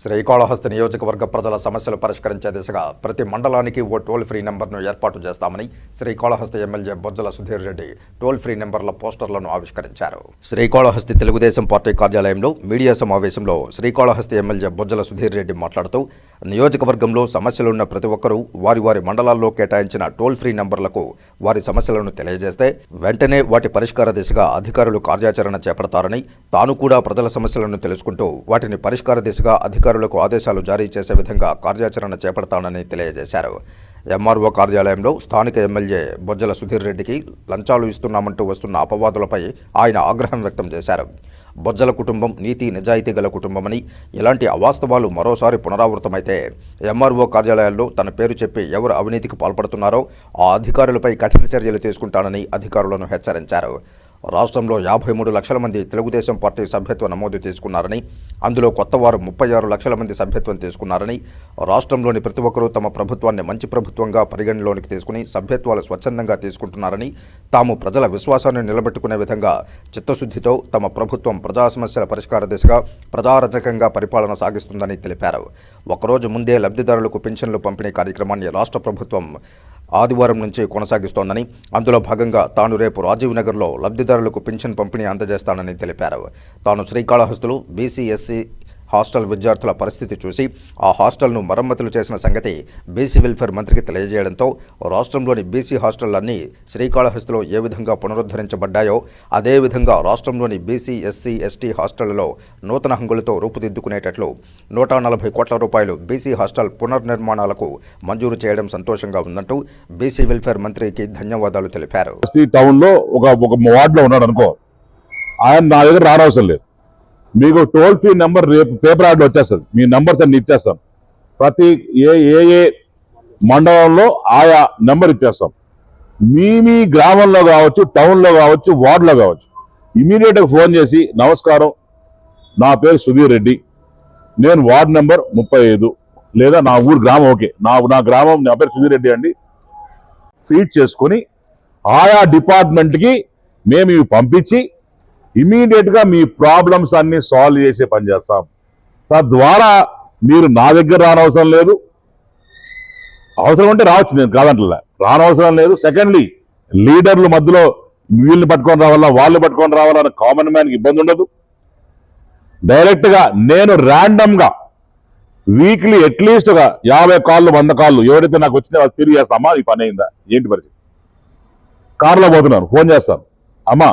శ్రీకాళహస్తి నియోజకవర్గ ప్రజల సమస్యలు పరిష్కరించే దిశగా ప్రతి మండలానికి ఓ టోల్ ఫ్రీ నెంబర్ను ఏర్పాటు చేస్తామని Srikalahasti MLA Bojjala Sudheer Reddy toll free నెంబర్ల పోస్టర్లను ఆవిష్కరించారు. శ్రీకాళహస్తి తెలుగుదేశం పార్టీ కార్యాలయంలో మీడియా సమావేశంలో శ్రీకాళహస్తి ఎమ్మెల్యే బొజ్జల సుధీర్ రెడ్డి మాట్లాడుతూ నియోజకవర్గంలో సమస్యలున్న ప్రతి ఒక్కరూ వారి వారి మండలాల్లో కేటాయించిన టోల్ ఫ్రీ నంబర్లకు వారి సమస్యలను తెలియజేస్తే వెంటనే వాటి పరిష్కార దిశగా అధికారులు కార్యాచరణ చేపడతారని తాను కూడా ప్రజల సమస్యలను తెలుసుకుంటూ వాటిని పరిష్కార దిశగా అధికారులకు ఆదేశాలు జారీ చేసే విధంగా కార్యాచరణ చేపడతానని తెలియజేశారు. ఎంఆర్ఓ కార్యాలయంలో స్థానిక ఎమ్మెల్యే బొజ్జల సుధీర్ రెడ్డికి లంచాలు ఇస్తున్నామంటూ వస్తున్న అపవాదులపై ఆయన ఆగ్రహం వ్యక్తం చేశారు. బొజ్జల కుటుంబం నీతి నిజాయితీ గల కుటుంబమని ఇలాంటి అవాస్తవాలు మరోసారి పునరావృతమైతే ఎంఆర్ఓ కార్యాలయాల్లో తన పేరు చెప్పి ఎవరు అవినీతికి పాల్పడుతున్నారో ఆ అధికారులపై కఠిన చర్యలు తీసుకుంటానని అధికారులను హెచ్చరించారు. రాష్ట్రంలో యాభై మూడు లక్షల మంది తెలుగుదేశం పార్టీ సభ్యత్వ నమోదు తీసుకున్నారని అందులో కొత్తవారు ముప్పై ఆరు లక్షల మంది సభ్యత్వం తీసుకున్నారని రాష్ట్రంలోని ప్రతి ఒక్కరూ తమ ప్రభుత్వాన్ని మంచి ప్రభుత్వంగా పరిగణలోనికి తీసుకుని సభ్యత్వాలు స్వచ్ఛందంగా తీసుకుంటున్నారని తాము ప్రజల విశ్వాసాన్ని నిలబెట్టుకునే విధంగా చిత్తశుద్ధితో తమ ప్రభుత్వం ప్రజా సమస్యల పరిష్కార దిశగా ప్రజారచకంగా పరిపాలన సాగిస్తుందని తెలిపారు. ఒకరోజు ముందే లబ్ధిదారులకు పింఛన్లు పంపిణీ కార్యక్రమాన్ని రాష్ట్ర ప్రభుత్వం ఆదివారం నుంచి కొనసాగిస్తోందని. అందులో భాగంగా తాను రేపు రాజీవ్ నగర్లో లబ్ధిదారులకు పింఛన్ పంపిణీ అందజేస్తానని తెలిపారు. తాను శ్రీకాళహస్తులు బీసీ ఎస్సీ హాస్టల్ విద్యార్థుల పరిస్థితి చూసి ఆ హాస్టల్ను మరమ్మతులు చేసిన సంగతి బీసీ వెల్ఫేర్ మంత్రికి తెలియజేయడంతో రాష్ట్రంలోని బీసీ హాస్టళ్ళన్నీ శ్రీకాళహస్తిలో ఏ విధంగా పునరుద్ధరించబడ్డాయో అదేవిధంగా రాష్ట్రంలోని బీసీ ఎస్సీ ఎస్టీ హాస్టళ్ళలో నూతన హంగులతో రూపుదిద్దుకునేటట్లు నూట నలభై కోట్ల రూపాయలు బీసీ హాస్టల్ పునర్నిర్మాణాలకు మంజూరు చేయడం సంతోషంగా ఉందంటూ బీసీ వెల్ఫేర్ మంత్రికి ధన్యవాదాలు తెలిపారు. టౌన్లో ఒక ఒక వార్డులో ఉన్నాడు అనుకో ఆయన నా దగ్గర రానవసరం లేదు. మీకు టోల్ ఫ్రీ నెంబర్ రేపు పేపర్ ఆర్డర్ వచ్చేస్తుంది. మీ నెంబర్స్ అన్ని ఇచ్చేస్తాం. ప్రతి ఏ ఏ ఏ మండలంలో ఆయా నెంబర్ ఇచ్చేస్తాం. మీ మీ గ్రామంలో కావచ్చు టౌన్లో కావచ్చు వార్డులో కావచ్చు ఇమీడియట్గా ఫోన్ చేసి నమస్కారం నా పేరు సుధీర్ రెడ్డి. నేను వార్డ్ నెంబర్ ముప్పై ఐదు. లేదా నా ఊరు గ్రామం ఓకే. నా నా గ్రామం నా పేరు సుధీర్ రెడ్డి అండి. ఫీడ్ చేసుకొని ఆయా డిపార్ట్మెంట్కి మేము ఇవి పంపించి ఇమీడియట్గా మీ ప్రాబ్లమ్స్ అన్ని సాల్వ్ చేసే పని చేస్తాం. తద్వారా మీరు నా దగ్గర రానవసరం లేదు. అవసరం ఉంటే రావచ్చు నేను కాదంటలే. రానవసరం లేదు. సెకండ్లీ లీడర్లు మధ్యలో వీళ్ళని పట్టుకొని రావాలా వాళ్ళు పట్టుకొని రావాలన్న కామన్ మ్యాన్కి ఇబ్బంది ఉండదు. డైరెక్ట్గా నేను ర్యాండమ్గా వీక్లీ అట్లీస్ట్ ఒక యాభై కాళ్ళు వంద కాళ్ళు ఎవరైతే నాకు వచ్చినా తిరిగి చేస్తామా ఈ పని అయిందా? ఏంటి పరిస్థితి? కారులో పోతున్నాను ఫోన్ చేస్తాను. అమ్మా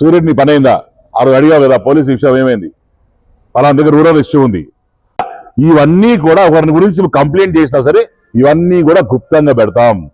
సూర్యుడు నీ పని అయిందా? ఆ రోజు అడిగావు కదా పోలీస్ విషయం ఏమైంది? పలానా దగ్గర రూరల్ ఇష్యూ ఉంది. ఇవన్నీ కూడా ఒకరిని గురించి కంప్లైంట్ చేసినా సరే ఇవన్నీ కూడా గుప్తంగా పెడతాం.